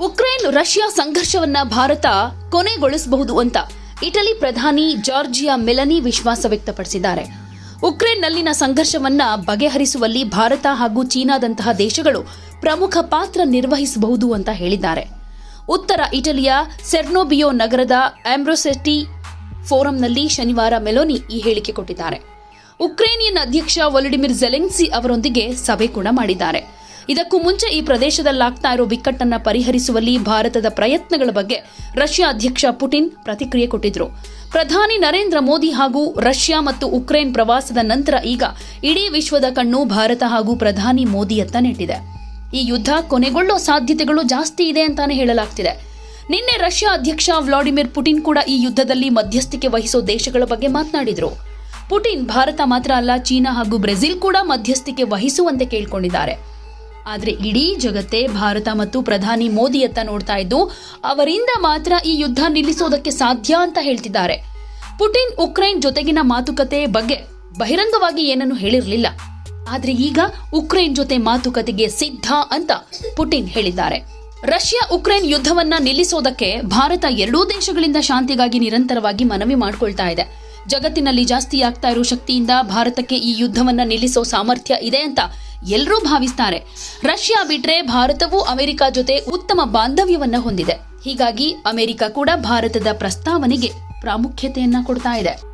Ukraine Russia ಸಂಘರ್ಷವನ್ನ ಭಾರತ ಕೊನೆಗೊಳಿಸಬಹುದು ಅಂತ ಇಟಲಿ ಪ್ರಧಾನಿ ಜಾರ್ಜಿಯಾ ಮೆಲನಿ ವಿಶ್ವಾಸ ವ್ಯಕ್ತಪಡಿಸಿದ್ದಾರೆ. ಉಕ್ರೇನ್ನಲ್ಲಿನ ಸಂಘರ್ಷವನ್ನ ಬಗೆಹರಿಸುವಲ್ಲಿ ಭಾರತ ಹಾಗೂ ಚೀನಾದಂತಹ ದೇಶಗಳು ಪ್ರಮುಖ ಪಾತ್ರ ನಿರ್ವಹಿಸಬಹುದು ಅಂತ ಹೇಳಿದ್ದಾರೆ. ಉತ್ತರ ಇಟಲಿಯ ಸೆರ್ನೋಬಿಯೋ ನಗರದ ಆಂಬ್ರೋಸೆಟಿ ಫೋರಂನಲ್ಲಿ ಶನಿವಾರ ಮೆಲೋನಿ ಈ ಹೇಳಿಕೆ ಕೊಟ್ಟಿದ್ದಾರೆ. ಉಕ್ರೇನಿಯನ್ ಅಧ್ಯಕ್ಷ ವೊಲಡಿಮಿರ್ ಜೆಲೆನ್ಸಿ ಅವರೊಂದಿಗೆ ಸಭೆ ಕೂಡ ಮಾಡಿದ್ದಾರೆ. ಇದಕ್ಕೂ ಮುಂಚೆ ಈ ಪ್ರದೇಶದಲ್ಲಾಗ್ತಾ ಇರೋ ಬಿಕ್ಕಟ್ಟನ್ನ ಪರಿಹರಿಸುವಲ್ಲಿ ಭಾರತದ ಪ್ರಯತ್ನಗಳ ಬಗ್ಗೆ ರಷ್ಯಾ ಅಧ್ಯಕ್ಷ ಪುಟಿನ್ ಪ್ರತಿಕ್ರಿಯೆ ಕೊಟ್ಟಿದ್ರು. ಪ್ರಧಾನಿ ನರೇಂದ್ರ ಮೋದಿ ಹಾಗೂ ರಷ್ಯಾ ಮತ್ತು ಉಕ್ರೇನ್ ಪ್ರವಾಸದ ನಂತರ ಈಗ ಇಡೀ ವಿಶ್ವದ ಕಣ್ಣು ಭಾರತ ಹಾಗೂ ಪ್ರಧಾನಿ ಮೋದಿಯತ್ತ ನೆಟ್ಟಿದೆ. ಈ ಯುದ್ಧ ಕೊನೆಗೊಳ್ಳೋ ಸಾಧ್ಯತೆಗಳು ಜಾಸ್ತಿ ಇದೆ ಅಂತಾನೆ ಹೇಳಲಾಗ್ತಿದೆ. ನಿನ್ನೆ ರಷ್ಯಾ ಅಧ್ಯಕ್ಷ ವ್ಲಾಡಿಮಿರ್ ಪುಟಿನ್ ಕೂಡ ಈ ಯುದ್ಧದಲ್ಲಿ ಮಧ್ಯಸ್ಥಿಕೆ ವಹಿಸೋ ದೇಶಗಳ ಬಗ್ಗೆ ಮಾತನಾಡಿದರು. ಪುಟಿನ್ ಭಾರತ ಮಾತ್ರ ಅಲ್ಲ, ಚೀನಾ ಹಾಗೂ ಬ್ರೆಜಿಲ್ ಕೂಡ ಮಧ್ಯಸ್ಥಿಕೆ ವಹಿಸುವಂತೆ ಕೇಳ್ಕೊಂಡಿದ್ದಾರೆ. ಆದ್ರೆ ಇಡೀ ಜಗತ್ತೇ ಭಾರತ ಮತ್ತು ಪ್ರಧಾನಿ ಮೋದಿಯತ್ತ ನೋಡ್ತಾ ಇದ್ದು, ಅವರಿಂದ ಮಾತ್ರ ಈ ಯುದ್ಧ ನಿಲ್ಲಿಸೋದಕ್ಕೆ ಸಾಧ್ಯ ಅಂತ ಹೇಳ್ತಿದ್ದಾರೆ. ಪುಟಿನ್ ಉಕ್ರೈನ್ ಜೊತೆಗಿನ ಮಾತುಕತೆ ಬಗ್ಗೆ ಬಹಿರಂಗವಾಗಿ ಏನನ್ನು ಹೇಳಿರಲಿಲ್ಲ. ಆದರೆ ಈಗ ಉಕ್ರೇನ್ ಜೊತೆ ಮಾತುಕತೆಗೆ ಸಿದ್ಧ ಅಂತ ಪುಟಿನ್ ಹೇಳಿದ್ದಾರೆ. ರಷ್ಯಾ ಉಕ್ರೇನ್ ಯುದ್ಧವನ್ನ ನಿಲ್ಲಿಸೋದಕ್ಕೆ ಭಾರತ ಎರಡೂ ದೇಶಗಳಿಂದ ಶಾಂತಿಗಾಗಿ ನಿರಂತರವಾಗಿ ಮನವಿ ಮಾಡ್ಕೊಳ್ತಾ ಇದೆ. ಜಗತ್ತಿನಲ್ಲಿ ಜಾಸ್ತಿ ಆಗ್ತಾ ಇರೋ ಶಕ್ತಿಯಿಂದ ಭಾರತಕ್ಕೆ ಈ ಯುದ್ಧವನ್ನ ನಿಲ್ಲಿಸೋ ಸಾಮರ್ಥ್ಯ ಇದೆ ಅಂತ ಎಲ್ಲರೂ ಭಾವಿಸ್ತಾರೆ. ರಷ್ಯಾ ಬಿಟ್ರೆ ಭಾರತವು ಅಮೆರಿಕ ಜೊತೆ ಉತ್ತಮ ಬಾಂಧವ್ಯವನ್ನ ಹೊಂದಿದೆ. ಹೀಗಾಗಿ ಅಮೆರಿಕ ಕೂಡ ಭಾರತದ ಪ್ರಸ್ತಾವನೆಗೆ ಪ್ರಾಮುಖ್ಯತೆಯನ್ನ ಕೊಡ್ತಾ ಇದೆ.